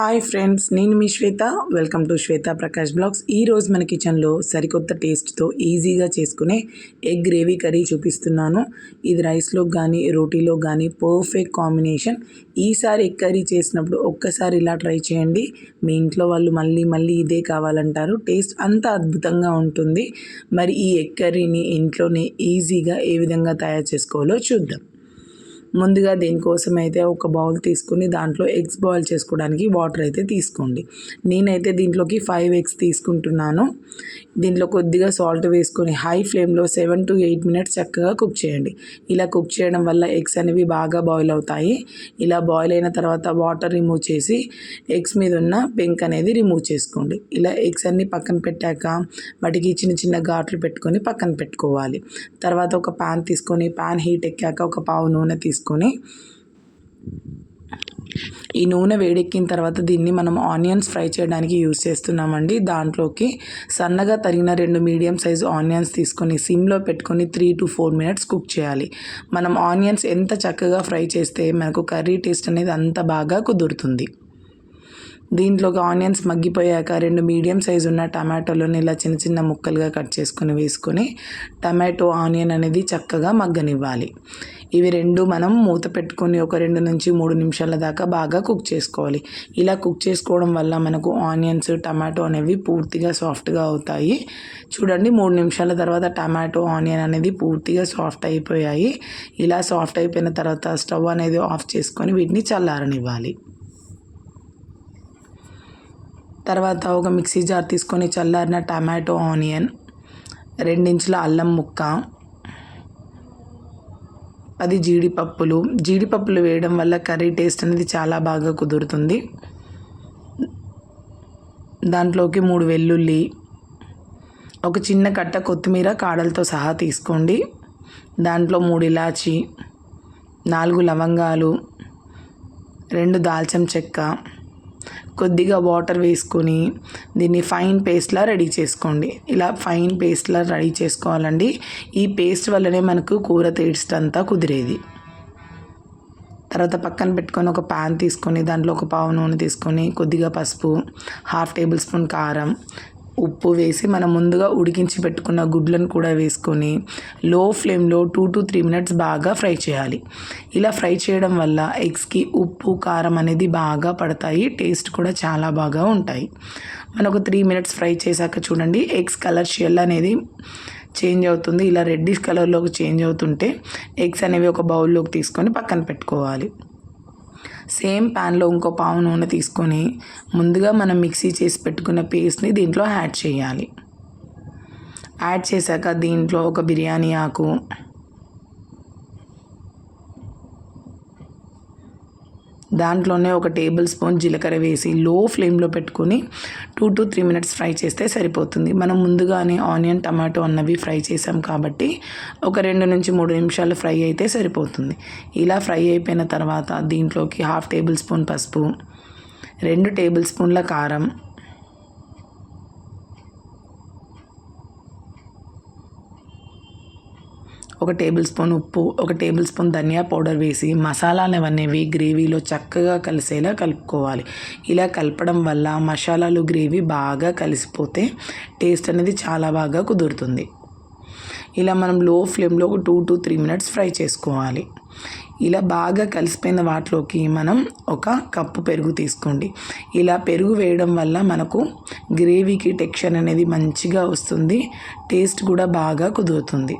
Hi friends నేను మీ Shweta. Welcome to Shweta Prakash blogs. ఈరోజు మన కిచెన్లో సరికొత్త టేస్ట్తో ఈజీగా చేసుకునే ఎగ్ గ్రేవీ కర్రీ చూపిస్తున్నాను. ఇది రైస్లో కానీ రోటీలో కానీ పర్ఫెక్ట్ కాంబినేషన్ ఈసారి ఎగ్ కర్రీ చేసినప్పుడు ఒక్కసారి ఇలా ట్రై చేయండి. మీ ఇంట్లో వాళ్ళు మళ్ళీ మళ్ళీ ఇదే కావాలంటారు. టేస్ట్ అంత అద్భుతంగా ఉంటుంది. మరి ఈ ఎగ్ కర్రీని ఇంట్లోనే ఈజీగా ఏ విధంగా తయారు చేసుకోవాలో చూద్దాం. ముందుగా దేనికోసం అయితే ఒక బౌల్ తీసుకుని దాంట్లో ఎగ్స్ బాయిల్ చేసుకోవడానికి వాటర్ అయితే తీసుకోండి. నేనైతే దీంట్లోకి ఫైవ్ ఎగ్స్ తీసుకుంటున్నాను. దీంట్లో కొద్దిగా సాల్ట్ వేసుకొని హై ఫ్లేమ్లో సెవెన్ టు ఎయిట్ మినిట్స్ చక్కగా కుక్ చేయండి. ఇలా కుక్ చేయడం వల్ల ఎగ్స్ అనేవి బాగా బాయిల్ అవుతాయి. ఇలా బాయిల్ అయిన తర్వాత వాటర్ రిమూవ్ చేసి ఎగ్స్ మీద ఉన్న పెంక్ అనేది రిమూవ్ చేసుకోండి. ఇలా ఎగ్స్ అన్ని పక్కన పెట్టాక వాటికి చిన్న చిన్న ఘాట్లు పెట్టుకొని పక్కన పెట్టుకోవాలి. తర్వాత ఒక పాన్ తీసుకొని పాన్ హీట్ ఎక్కాక ఒక పావు నూనె తీసుకొని ఈ నూనె వేడెక్కిన తర్వాత దీన్ని మనం ఆనియన్స్ ఫ్రై చేయడానికి యూస్ చేస్తున్నామండి. దాంట్లోకి సన్నగా తరిగిన రెండు మీడియం సైజు ఆనియన్స్ తీసుకొని సిమ్లో పెట్టుకొని three to four minutes cook చేయాలి. మనం ఆనియన్స్ ఎంత చక్కగా ఫ్రై చేస్తే మనకు కర్రీ టేస్ట్ అనేది అంత బాగా కుదురుతుంది. దీంట్లోకి ఆనియన్స్ మగ్గిపోయాక రెండు మీడియం సైజు ఉన్న టమాటోలను ఇలా చిన్న చిన్న ముక్కలుగా కట్ చేసుకొని వేసుకొని టమాటో ఆనియన్ అనేది చక్కగా మగ్గనివ్వాలి. ఇవి రెండు మనం మూత పెట్టుకొని ఒక రెండు నుంచి మూడు నిమిషాల దాకా బాగా కుక్ చేసుకోవాలి. ఇలా కుక్ చేసుకోవడం వల్ల మనకు ఆనియన్స్ టమాటో అనేవి పూర్తిగా సాఫ్ట్గా అవుతాయి. చూడండి మూడు నిమిషాల తర్వాత టమాటో ఆనియన్ అనేది పూర్తిగా సాఫ్ట్ అయిపోయాయి. ఇలా సాఫ్ట్ అయిపోయిన తర్వాత స్టవ్ అనేది ఆఫ్ చేసుకొని వీటిని చల్లారనివ్వాలి. తర్వాత ఒక మిక్సీ జార్ తీసుకొని చల్లారిన టమాటో ఆనియన్ రెండించుల అల్లం ముక్క అది జీడిపప్పులు. జీడిపప్పులు వేయడం వల్ల కర్రీ టేస్ట్ అనేది చాలా బాగా కుదురుతుంది. దాంట్లోకి మూడు వెల్లుల్లి ఒక చిన్న కట్ట కొత్తిమీర కాడలతో సహా తీసుకోండి. దాంట్లో మూడు ఇలాచి నాలుగు లవంగాలు రెండు దాల్చం చెక్క కొద్దిగా వాటర్ వేసుకొని దీన్ని ఫైన్ పేస్ట్లా రెడీ చేసుకోండి. ఇలా ఫైన్ పేస్ట్లా రెడీ చేసుకోవాలండి. ఈ పేస్ట్ వల్లనే మనకు కూర టేస్ట్ అంతా కుదిరేది. తర్వాత పక్కన పెట్టుకొని ఒక ప్యాన్ తీసుకొని దాంట్లో ఒక పావు నూనె తీసుకొని కొద్దిగా పసుపు హాఫ్ టేబుల్ స్పూన్ కారం ఉప్పు వేసి మనం ముందుగా ఉడికించి పెట్టుకున్న గుడ్లను కూడా వేసుకొని లో ఫ్లేమ్లో టూ టు త్రీ మినిట్స్ బాగా ఫ్రై చేయాలి. ఇలా ఫ్రై చేయడం వల్ల ఎగ్స్కి ఉప్పు కారం అనేది బాగా పడతాయి టేస్ట్ కూడా చాలా బాగా ఉంటాయి. మనకు త్రీ మినిట్స్ ఫ్రై చేశాక చూడండి ఎగ్స్ కలర్ షెల్ అనేది చేంజ్ అవుతుంది. ఇలా రెడ్డిష్ కలర్లోకి చేంజ్ అవుతుంటే ఎగ్స్ అనేవి ఒక బౌల్లోకి తీసుకొని పక్కన పెట్టుకోవాలి. సేమ్ ప్యాన్లో ఇంకో పావు నూనె తీసుకొని ముందుగా మనం మిక్సీ చేసి పెట్టుకున్న పేస్ట్ని దీంట్లో యాడ్ చేయాలి. యాడ్ చేశాక దీంట్లో ఒక బిర్యానీ ఆకు దాంట్లోనే ఒక టేబుల్ స్పూన్ జీలకర్ర వేసి లో ఫ్లేమ్లో పెట్టుకొని two to three minutes fry చేస్తే సరిపోతుంది. మనం ముందుగానే ఆనియన్ టమాటో అన్నవి ఫ్రై చేసాం కాబట్టి ఒక రెండు నుంచి మూడు నిమిషాలు ఫ్రై అయితే సరిపోతుంది. ఇలా ఫ్రై అయిపోయిన తర్వాత దీంట్లోకి హాఫ్ టేబుల్ స్పూన్ పసుపు రెండు టేబుల్ స్పూన్ల కారం ఒక టేబుల్ స్పూన్ ఉప్పు ఒక టేబుల్ స్పూన్ ధనియా పౌడర్ వేసి మసాలాలు అనేవి గ్రేవీలో చక్కగా కలిసేలా కలుపుకోవాలి. ఇలా కలపడం వల్ల మసాలాలు గ్రేవీ బాగా కలిసిపోతే టేస్ట్ అనేది చాలా బాగా కుదురుతుంది. ఇలా మనం లో ఫ్లేమ్లో ఒక two to three minutes fry చేసుకోవాలి. ఇలా బాగా కలిసిపోయిన వాటిలోకి మనం ఒక కప్పు పెరుగు తీసుకోండి. ఇలా పెరుగు వేయడం వల్ల మనకు గ్రేవీకి టెక్స్చర్ అనేది మంచిగా వస్తుంది టేస్ట్ కూడా బాగా కుదురుతుంది.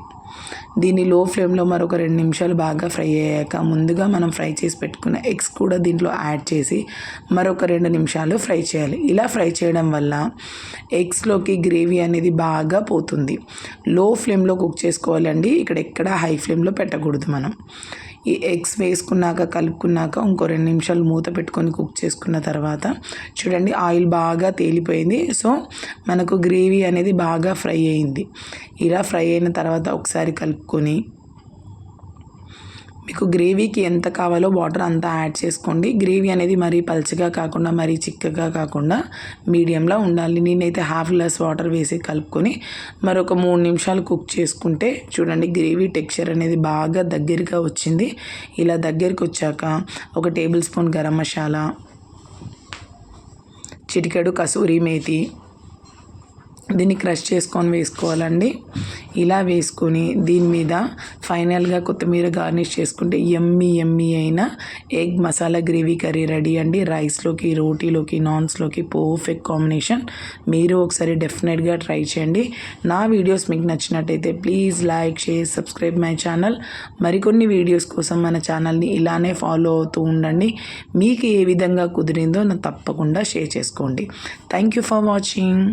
దీన్ని లో ఫ్లేమ్లో మరొక రెండు నిమిషాలు బాగా ఫ్రై అయ్యాక ముందుగా మనం ఫ్రై చేసి పెట్టుకున్న ఎగ్స్ కూడా దీంట్లో యాడ్ చేసి మరొక రెండు నిమిషాలు ఫ్రై చేయాలి. ఇలా ఫ్రై చేయడం వల్ల ఎగ్స్లోకి గ్రేవీ అనేది బాగా పోతుంది. లో ఫ్లేమ్లో కుక్ చేసుకోవాలండి. ఇక్కడ ఎక్కడ హై ఫ్లేమ్లో పెట్టకూడదు మనం. ఈ ఎగ్స్ వేసుకున్నాక కలుపుకున్నాక ఇంకో రెండు నిమిషాలు మూత పెట్టుకొని కుక్ చేసుకున్న తర్వాత చూడండి ఆయిల్ బాగా తేలిపోయింది. సో మనకు గ్రేవీ అనేది బాగా ఫ్రై అయింది. ఇలా ఫ్రై అయిన తర్వాత ఒకసారి కలుపుకొని మీకు గ్రేవీకి ఎంత కావాలో వాటర్ అంతా యాడ్ చేసుకోండి. గ్రేవీ అనేది మరీ పల్చగా కాకుండా మరీ చిక్కగా కాకుండా మీడియంలో ఉండాలి. నేనైతే హాఫ్ గ్లాస్ వాటర్ వేసి కలుపుకొని మరొక మూడు నిమిషాలు కుక్ చేసుకుంటే చూడండి గ్రేవీ టెక్స్చర్ అనేది బాగా దగ్గరగా వచ్చింది. ఇలా దగ్గరికి వచ్చాక ఒక టేబుల్ స్పూన్ గరం మసాలా చిటికెడు కసూరి మేతి దీన్ని క్రష్ చేసుకొని వేసుకోవాలండి. ఇలా వేసుకొని దీని మీద ఫైనల్గా కొత్తిమీర గార్నిష్ చేసుకుంటే ఎమ్మి ఎమ్మి అయిన egg masala gravy curry ready అండి. రైస్లోకి రోటీలోకి నాన్స్లోకి పర్ఫెక్ట్ కాంబినేషన్. మీరు ఒకసారి డెఫినెట్గా ట్రై చేయండి. నా వీడియోస్ మీకు నచ్చినట్టయితే please like share subscribe my channel. మరికొన్ని వీడియోస్ కోసం మన ఛానల్ని ఇలానే ఫాలో అవుతూ ఉండండి. మీకు ఏ విధంగా కుదిరిందో నాకు తప్పకుండా షేర్ చేసుకోండి. Thank you for watching.